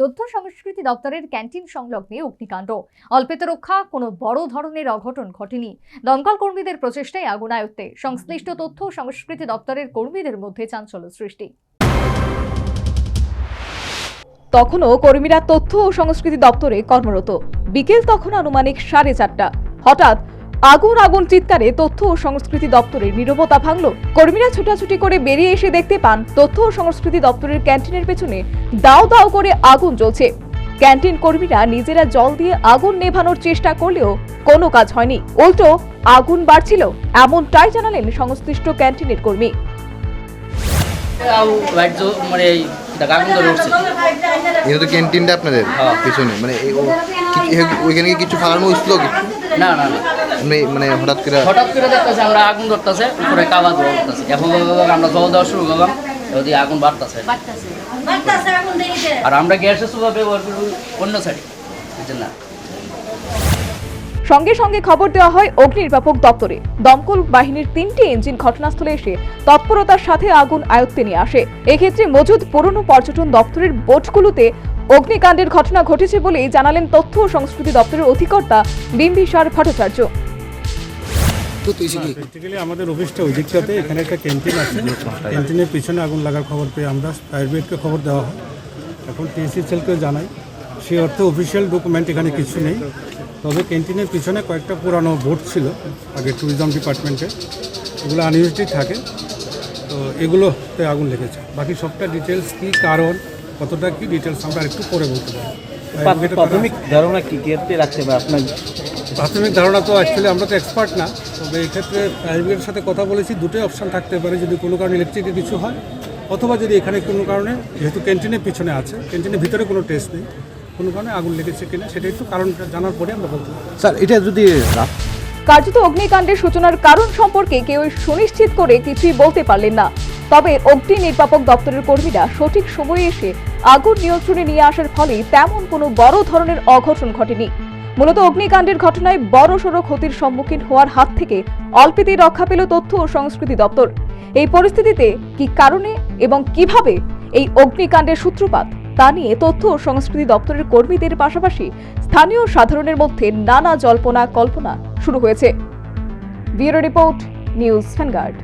তথ্য সংস্কৃতি দপ্তরের ক্যান্টিন সংলগ্নে অগ্নিকাণ্ড। অল্পেতে রক্ষা, কোনো বড় ধরনের অঘটন ঘটেনি। দমকল কর্মীদের প্রচেষ্টায় আগুন আয়ত্তে সংশ্লিষ্ট তথ্য সংস্কৃতি দপ্তরের কর্মীদের মধ্যে চাঞ্চল্য সৃষ্টি। তখনও কর্মীরা তথ্য ও সংস্কৃতি দপ্তরে কর্মরত। বিকেল তখন আনুমানিক সাড়ে চারটা। হঠাৎ আগুন আগুন চিৎকারে তথ্য ও সংস্কৃতি দপ্তরের নীরবতা ভাঙল। কর্মীরা ছুটাছুটি করে বেরিয়ে এসে দেখতে পান তথ্য ও সংস্কৃতি দপ্তরের ক্যান্টিনের পেছনে দাও দাও করে আগুন জ্বলছে। ক্যান্টিন কর্মীরা নিজেরা জল দিয়ে আগুন নেভানোর চেষ্টা করলেও কোনো কাজ হয়নি। উল্টো আগুন বাড়ছিল এমনটাই জানালেন সংশ্লিষ্ট ক্যান্টিনের কর্মী। মানে এটা তো ক্যান্টিনটা আপনাদের হ্যাঁ। পিছনে মানে ওইখানে কিছু হয়েছিল না না না। মানে মানে হঠাৎ করে হঠাৎ করে দেখতেছে আমরা আগুন ধরতেছে উপরে কাবা ধোয়া এখন আমরা জল দেওয়া শুরু করলাম ওদিকে আগুন বাড়তেছে। আর আমরা গ্যাসের সুবা ব্যবহার করি অন্য সাইডে বুঝছেন না? সঙ্গে সঙ্গে খবর দেওয়া হয় অগ্নি নির্বাপক দপ্তরে। দমকল বাহিনীর তিনটি ইঞ্জিন ঘটনাস্থলে এসে তৎপরতার সাথে আগুন আয়ত্তে নিয়ে আসে। এক্ষেত্রে মজুদ পুরনো পর্যটন দপ্তরের বোটগুলোতে অগ্নিকাণ্ডের ঘটনা ঘটেছে বলেই জানালেন তথ্য ও সংস্কৃতি দপ্তরের অধিকর্তা বিম্বিসার ভট্টাচার্য। প্র্যাকটিক্যালি আমাদের অফিসটা ওই দিকটাতে এখানে একটা ক্যান্টিন আছে ক্যান্টিনের পিছনে আগুন লাগার খবর পেয়ে আমরা ফায়ার ব্রিগেডকে খবর দেওয়া হয়। এখন টিএসসি সেলকে জানাই। সেই অর্থে অফিসিয়াল ডকুমেন্ট এখানে কিছু নেই। তবে ক্যান্টিনের পিছনে কয়েকটা পুরানো বোট ছিল আগে ট্যুরিজম ডিপার্টমেন্টে এগুলো আনইউজডই থাকে। তো এগুলোতে আগুন লেগেছে। বাকি সবটা ডিটেলস কী কারণ কতটা কী ডিটেলস আমরা একটু পরে বলতে পারি প্রাথমিক ধারণা কি? আপনার? প্রাথমিক ধারণা তো অ্যাকচুয়ালি আমরা তো এক্সপার্ট না তবে এই ক্ষেত্রে ফায়ার সাথে কথা বলেছি দুটোই অপশন থাকতে পারে যদি কোনো কারণে ইলেকট্রিকের কিছু হয় অথবা যদি এখানে কোনো কারণে যেহেতু ক্যান্টিনের পিছনে আছে ক্যান্টিনের ভিতরে কোনো টেস্ট নেই কোনো কারণে আগুন লেগেছে কিনা সেটা একটু কারণটা জানার পরে আমরা বলতে স্যার এটা যদি কার্যত অগ্নিকাণ্ডের সূচনার কারণ সম্পর্কে কেউ সুনিশ্চিত করে কিছুই বলতে পারলেন না। তবে অগ্নি নির্বাপক দপ্তরের কর্মীরা সঠিক সময়ে এসে আগুন নিয়ন্ত্রণে নিয়ে আসার ফলে তেমন কোনো বড় ধরনের অঘটন ঘটেনি। মূলত অগ্নিকাণ্ডের ঘটনায় বড় সড়ো ক্ষতির সম্মুখীন হওয়ার হাত থেকে অল্পেতেই রক্ষা পেল তথ্য ও সংস্কৃতি দপ্তর। এই পরিস্থিতিতে কি কারণে এবং কীভাবে এই অগ্নিকাণ্ডের সূত্রপাত, তা নিয়ে তথ্য ও সংস্কৃতি দপ্তরের কর্মীদের পাশাপাশি স্থানীয় সাধারণের মধ্যে নানা জল্পনা কল্পনা শুরু হয়েছে। Bureau report, news vanguard